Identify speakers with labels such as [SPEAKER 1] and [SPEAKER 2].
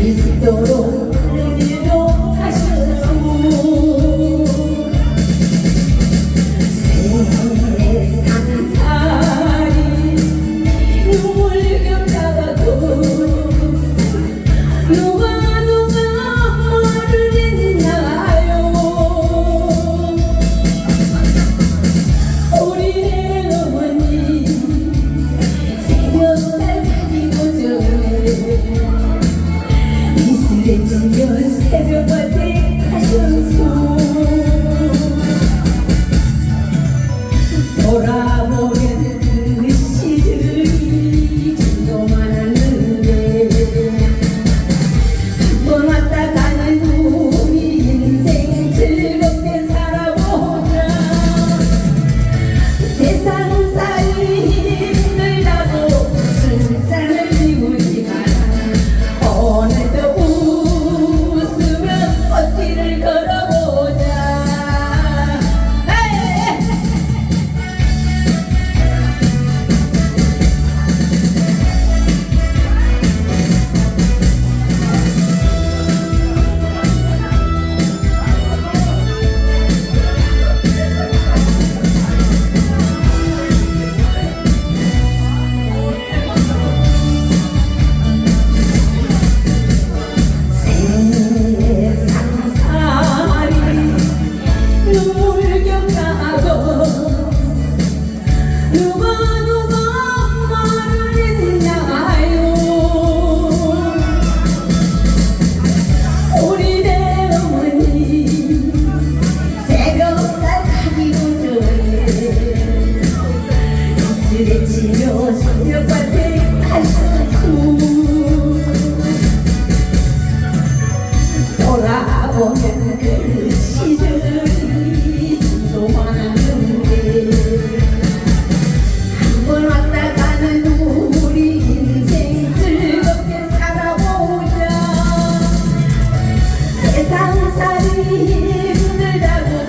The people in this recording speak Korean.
[SPEAKER 1] 있도록 oramos. 세상 살이 힘들다고